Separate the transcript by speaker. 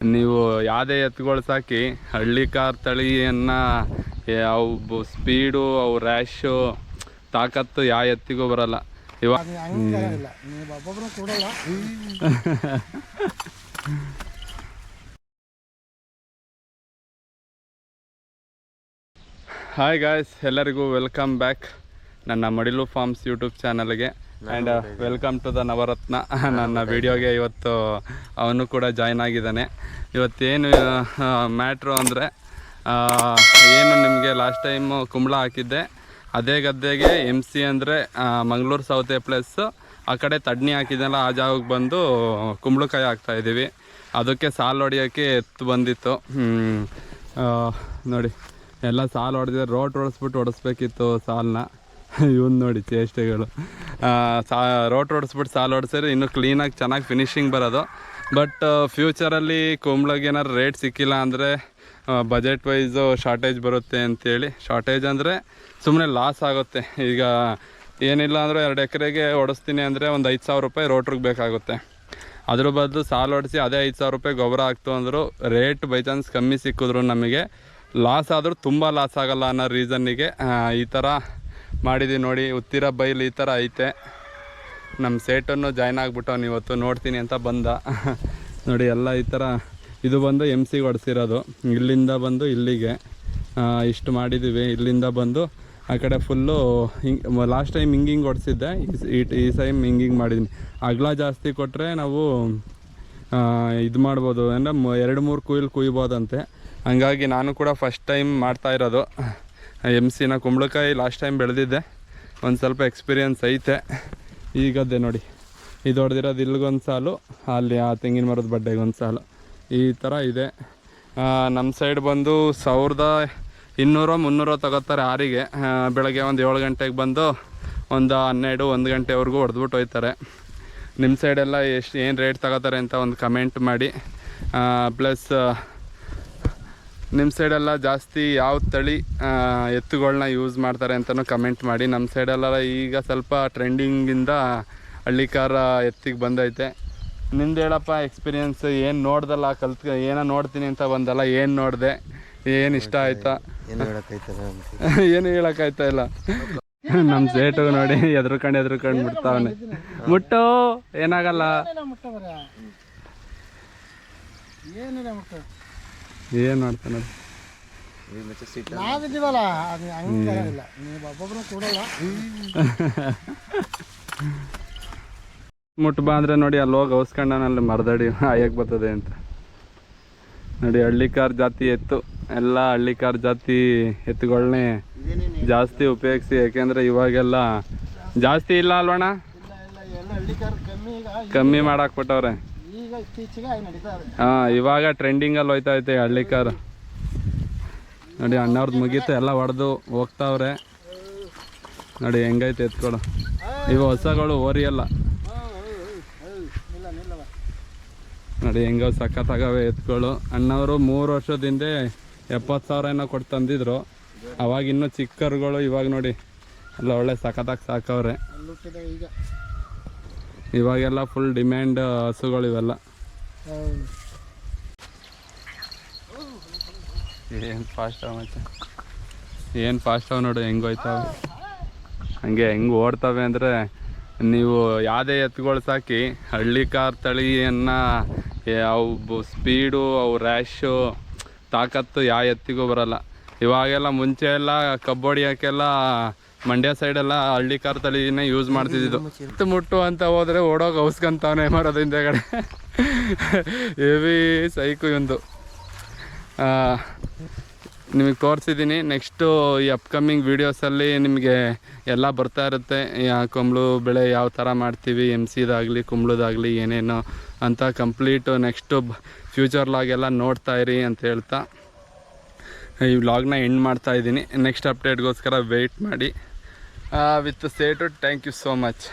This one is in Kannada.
Speaker 1: ನೀವು ಯಾವುದೇ ಎತ್ತುಗಳು ಸಾಕಿ ಹಳ್ಳಿ ಕಾರ್ ತಳಿಯನ್ನು ಅವು ಸ್ಪೀಡು ಅವು ರ್ಯಾಶು ತಾಕತ್ತು ಯಾವ ಎತ್ತಿಗೂ ಬರಲ್ಲ. ಇವಾಗ ಹಾಯ್ ಗಾಯ್ಸ್ ಎಲ್ಲರಿಗೂ ವೆಲ್ಕಮ್ ಬ್ಯಾಕ್ ನನ್ನ ಮಡಿಲು ಫಾರ್ಮ್ಸ್ ಯೂಟ್ಯೂಬ್ ಚಾನಲ್ಗೆ and welcome to the Navaratna ನನ್ನ ವಿಡಿಯೋಗೆ ಇವತ್ತು ಅವನು ಕೂಡ ಜಾಯ್ನ್ ಆಗಿದ್ದಾನೆ. ಇವತ್ತೇನು ಮ್ಯಾಟ್ರು ಅಂದರೆ ಏನು ನಿಮಗೆ ಲಾಸ್ಟ್ ಟೈಮು ಕುಂಬಳ ಹಾಕಿದ್ದೆ. ಅದೇ ಗದ್ದೆಗೆ ಎಂ ಸಿ ಅಂದರೆ ಮಂಗಳೂರು ಸೌತೆ ಪ್ಲಸ್ ಆ ಕಡೆ ತಡ್ನಿ ಹಾಕಿದ್ದೆಲ್ಲ ಆ ಜಾಗಕ್ಕೆ ಬಂದು ಕುಂಬಳಕಾಯಿ ಹಾಕ್ತಾ ಇದ್ದೀವಿ. ಅದಕ್ಕೆ ಸಾಲು ಹೊಡೆಯೋಕ್ಕೆ ಎತ್ತು ಬಂದಿತ್ತು. ನೋಡಿ ಎಲ್ಲ ಸಾಲು ಹೊಡೆದಿದೆ ರೋಟ್ ಹೊಡೆಸ್ಬಿಟ್ಟು ಹೊಡೆಸ್ಬೇಕಿತ್ತು ಸಾಲನ್ನ ಇವನ್ ನೋಡಿ ಚೇಷ್ಟೆಗಳು. ಸಾ ರೋಟ್ ಓಡಿಸ್ಬಿಟ್ಟು ಸಾಲು ಓಡಿಸಿದ್ರೆ ಇನ್ನೂ ಕ್ಲೀನಾಗಿ ಚೆನ್ನಾಗಿ ಫಿನಿಶಿಂಗ್ ಬರೋದು. ಬಟ್ ಫ್ಯೂಚರಲ್ಲಿ ಕುಂಬ್ಳಗೆ ಏನಾದ್ರು ರೇಟ್ ಸಿಕ್ಕಿಲ್ಲ ಅಂದರೆ ಬಜೆಟ್ ವೈಸು ಶಾರ್ಟೇಜ್ ಬರುತ್ತೆ ಅಂತೇಳಿ. ಶಾರ್ಟೇಜ್ ಅಂದರೆ ಸುಮ್ಮನೆ ಲಾಸ್ ಆಗುತ್ತೆ. ಈಗ ಏನಿಲ್ಲ ಅಂದರೆ ಎರಡು ಎಕರೆಗೆ ಓಡಿಸ್ತೀನಿ ಅಂದರೆ ಒಂದು ಐದು ಸಾವಿರ ರೂಪಾಯಿ ರೋಟ್ರಿಗೆ ಬೇಕಾಗುತ್ತೆ. ಅದ್ರ ಬದಲು ಸಾಲು ಓಡಿಸಿ ಅದೇ ಐದು ಸಾವಿರ ರೂಪಾಯಿ ಗೊಬ್ಬರ ಹಾಕ್ತು ಅಂದರೂ ರೇಟ್ ಬೈ ಚಾನ್ಸ್ ಕಮ್ಮಿ ಸಿಕ್ಕಿದ್ರು ನಮಗೆ ಲಾಸ್ ಆದರೂ ತುಂಬ ಲಾಸ್ ಆಗಲ್ಲ ಅನ್ನೋ ರೀಸನ್ನಿಗೆ ಈ ಥರ ಮಾಡಿದ್ದೀವಿ ನೋಡಿ, ಉತ್ತಿರ ಬೈಲ್ ಈ ಥರ ಐತೆ. ನಮ್ಮ ಸೇಟನ್ನು ಜಾಯ್ನ್ ಆಗ್ಬಿಟ್ಟವ್ನು ಇವತ್ತು, ನೋಡ್ತೀನಿ ಅಂತ ಬಂದ. ನೋಡಿ, ಎಲ್ಲ ಈ ಥರ ಇದು ಬಂದು ಎಂ ಸಿಗೆ ಹೊಡೆಸಿರೋದು. ಇಲ್ಲಿಂದ ಬಂದು ಇಲ್ಲಿಗೆ. ಇಷ್ಟು ಮಾಡಿದ್ದೀವಿ ಇಲ್ಲಿಂದ ಬಂದು ಆ ಕಡೆ ಫುಲ್ಲು ಹಿಂಗೆ ಲಾಸ್ಟ್ ಟೈಮ್ ಹಿಂಗಿಂಗ್ ಹೊಡೆಸಿದ್ದೆ, ಈ ಟೈಮ್ ಹಿಂಗಿಂಗ್ ಮಾಡಿದ್ದೀನಿ ಅಗಲ ಜಾಸ್ತಿ ಕೊಟ್ಟರೆ ನಾವು ಇದು ಮಾಡ್ಬೋದು. ಅಂದರೆ ಎರಡು ಮೂರು ಕುಯ್ಲು ಕುಯ್ಬೋದಂತೆ. ಹಂಗಾಗಿ ನಾನು ಕೂಡ ಫಸ್ಟ್ ಟೈಮ್ ಮಾಡ್ತಾ ಇರೋದು. ಎಂ ಸಿನ ಕುಂಬಳಕಾಯಿ ಲಾಸ್ಟ್ ಟೈಮ್ ಬೆಳೆದಿದ್ದೆ. ಒಂದು ಸ್ವಲ್ಪ ಎಕ್ಸ್ಪೀರಿಯನ್ಸ್ ಐತೆ. ಈಗದ್ದೆ ನೋಡಿ. ಇದು ಹೊಡೆದಿರೋದು ಇಲ್ಲಿಗೊಂದು ಸಾಲು, ಅಲ್ಲಿ ಆ ತೆಂಗಿನ ಮರದ ಬಡ್ಡೆಗೆ ಒಂದು ಸಾಲು. ಈ ಥರ ಇದೆ. ನಮ್ಮ ಸೈಡ್ ಬಂದು ಸಾವಿರದ ಇನ್ನೂರು ಮುನ್ನೂರು ತಗೋತಾರೆ ಆರಿಗೆ. ಬೆಳಗ್ಗೆ ಒಂದು ಏಳು ಗಂಟೆಗೆ ಬಂದು ಒಂದು ಹನ್ನೆರಡು, ಒಂದು ಗಂಟೆವರೆಗೂ ಹೊಡೆದ್ಬಿಟ್ಟು ಹೋಯ್ತಾರೆ. ನಿಮ್ಮ ಸೈಡೆಲ್ಲ ಎಷ್ಟು, ಏನು ರೇಟ್ ತಗೋತಾರೆ ಅಂತ ಒಂದು ಕಮೆಂಟ್ ಮಾಡಿ. ಪ್ಲಸ್ ನಿಮ್ಮ ಸೈಡೆಲ್ಲ ಜಾಸ್ತಿ ಯಾವ ತಳಿ ಎತ್ತುಗಳನ್ನ ಯೂಸ್ ಮಾಡ್ತಾರೆ ಅಂತಲೂ ಕಮೆಂಟ್ ಮಾಡಿ. ನಮ್ಮ ಸೈಡೆಲ್ಲ ಈಗ ಸ್ವಲ್ಪ ಟ್ರೆಂಡಿಂಗಿಂದ ಹಳ್ಳಿಕಾರ ಎತ್ತಿಗೆ ಬಂದೈತೆ. ನಿಂದು ಹೇಳಪ್ಪ ಎಕ್ಸ್ಪೀರಿಯನ್ಸ್ ಏನು ನೋಡ್ದಲ್ಲ ಕಲ್ತ್ ಏನೋ ನೋಡ್ತೀನಿ ಅಂತ ಬಂದಲ್ಲ ಏನು ನೋಡಿದೆ? ಏನು ಇಷ್ಟ ಆಯ್ತಾ?
Speaker 2: ಏನು ಹೇಳೋಕ್ಕಾಯ್ತಾ
Speaker 1: ಏನು ಹೇಳಕ್ಕಾಯ್ತಾ ಇಲ್ಲ. ನಮ್ಮ ಸೇಟು ನೋಡಿ ಎದ್ರುಕೊಂಡು ಎದ್ರುಕೊಂಡು ಬಿಡ್ತಾವನೆ ಮುಟ್ಟು ಏನಾಗಲ್ಲ. ಏನು ಮಾಡ್ತಾನೆ
Speaker 3: ನಾವಿದ್ದೀವಲ್ಲ ಅದು ಹಂಗೆ ಇಲ್ಲ ನೀವು ಒಬ್ಬೊಬ್ರು ಕೊಡಲ್ಲ.
Speaker 1: ಮುಟ್ಟು ಬಾ ಅಂದ್ರೆ ನೋಡಿ ಅಲ್ಲಿ ಹೋಗಿ ಔಸ್ಕೊಂಡನಲ್ಲಿ ಮರದಡಿ ಆಯಕ್ಕೆ ಬರ್ತದೆ ಅಂತ. ನೋಡಿ ಹಳ್ಳಿಕಾರ್ ಜಾತಿ ಎತ್ತು. ಎಲ್ಲ ಹಳ್ಳಿಕಾರ್ ಜಾತಿ ಎತ್ತುಗಳನ್ನೇ ಜಾಸ್ತಿ ಉಪಯೋಗಿಸಿ ಯಾಕೆಂದ್ರೆ ಇವಾಗೆಲ್ಲ ಜಾಸ್ತಿ ಇಲ್ಲ ಅಲ್ವಣ್ಣ?
Speaker 3: ಇಲ್ಲ ಇಲ್ಲ ಎಲ್ಲ ಹಳ್ಳಿಕಾರ ಕಮ್ಮಿ ಈಗ.
Speaker 1: ಕಮ್ಮಿ ಮಾಡಾಕ್ಬಿಟ್ಟವ್ರೆ
Speaker 3: ಈಗ ಇತ್ತೀಚೆಗೆ ಆಗಿ ನಡೀತಾ ಇದೆ.
Speaker 1: ಹಾ ಇವಾಗ ಟ್ರೆಂಡಿಂಗಲ್ಲಿ ಹೋಯ್ತಾ ಐತೆ ಹಳ್ಳಿ ಕಾರ್ ನೋಡಿ ಅಣ್ಣವ್ರದ್ದು ಮುಗೀತು ಎಲ್ಲ ಹೊಡೆದು ಹೋಗ್ತಾವ್ರೆ. ನೋಡಿ ಹೆಂಗೈತೆ ಎತ್ಕೊಳು ಇವ ಹೊಸಗಳು ಓರಿಯಲ್ಲ ನೋಡಿ ಹೆಂಗೋ ಸಖತ್ತಾಗವೆ ಎತ್ಕೊಳ್ಳು ಅಣ್ಣವರು ಮೂರು ವರ್ಷದ ಎಪ್ಪತ್ತು ಸಾವಿರ ಏನೋ ಕೊಟ್ಟು ತಂದಿದ್ರು. ಅವಾಗ ಇನ್ನೂ ಚಿಕ್ಕರುಗಳು ಇವಾಗ ನೋಡಿ ಎಲ್ಲ ಒಳ್ಳೆ ಸಖತ್ತಾಗಿ ಸಾಕವ್ರೆ.
Speaker 3: ಈಗ.
Speaker 1: ಇವಾಗೆಲ್ಲ ಫುಲ್ ಡಿಮ್ಯಾಂಡ್ ಹಸುಗಳು ಇವೆಲ್ಲ. ಏನ್ ಫಾಸ್ಟ್ ಮತ್ತೆ? ಏನು ಫಾಸ್ಟ್ ಅವ ನೋಡು, ಹೆಂಗೆ ಹೋಯ್ತಾವೆ? ಹಂಗೆ ಹೆಂಗೆ ಓಡ್ತವೆ ಅಂದರೆ ನೀವು ಯಾವುದೇ ಎತ್ತುಗಳು ಸಾಕಿ ಹಳ್ಳಿ ಕಾರ್ ತಳಿಯನ್ನ ಅವು ಸ್ಪೀಡು ಅವು ರ್ಯಾಶು ತಾಕತ್ತು ಯಾವ ಎತ್ತಿಗೂ ಬರಲ್ಲ. ಇವಾಗೆಲ್ಲ ಮುಂಚೆ ಎಲ್ಲ ಕಬ್ಬಡಿ ಹೊಡಿಯೋಕ್ಕೆಲ್ಲ ಮಂಡ್ಯ ಸೈಡೆಲ್ಲ ಹಳ್ಳಿ ಕಾರ್ ತಳಿನೇ ಯೂಸ್ ಮಾಡ್ತಿದ್ದು ಎತ್ತು ಮುಟ್ಟು ಅಂತ ಹೋದ್ರೆ ಓಡೋಗಿ ಔಸ್ಕೊಂತಾವನೆ ಮಾಡೋದು ಹಿಂದೆಗಡೆ ಹೆವಿ ಸೈಕು ಒಂದು ನಿಮಗೆ ತೋರಿಸಿದ್ದೀನಿ ನೆಕ್ಸ್ಟು ಈ ಅಪ್ಕಮಿಂಗ್ ವೀಡಿಯೋಸಲ್ಲಿ ನಿಮಗೆ ಎಲ್ಲ ಬರ್ತಾ ಇರುತ್ತೆ. ಕುಂಬಳು ಬೆಳೆ ಯಾವ ಥರ ಮಾಡ್ತೀವಿ ಎಂ ಸಿದಾಗಲಿ ಕುಂಬಳದಾಗಲಿ, ಏನೇನು ಅಂತ ಕಂಪ್ಲೀಟು ನೆಕ್ಸ್ಟು ಫ್ಯೂಚರ್ ಲಾಗೆಲ್ಲ ನೋಡ್ತಾ ಇರಿ ಅಂತ ಹೇಳ್ತಾ. ಈ ವ್ಲಾಗ್ನ ಎಂಡ್ ಮಾಡ್ತಾ ಇದ್ದೀನಿ. ನೆಕ್ಸ್ಟ್ ಅಪ್ಡೇಟ್ಗೋಸ್ಕರ ವೆಯ್ಟ್ ಮಾಡಿ. ವಿತ್ ಸೇಟು ಥ್ಯಾಂಕ್ ಯು ಸೋ ಮಚ್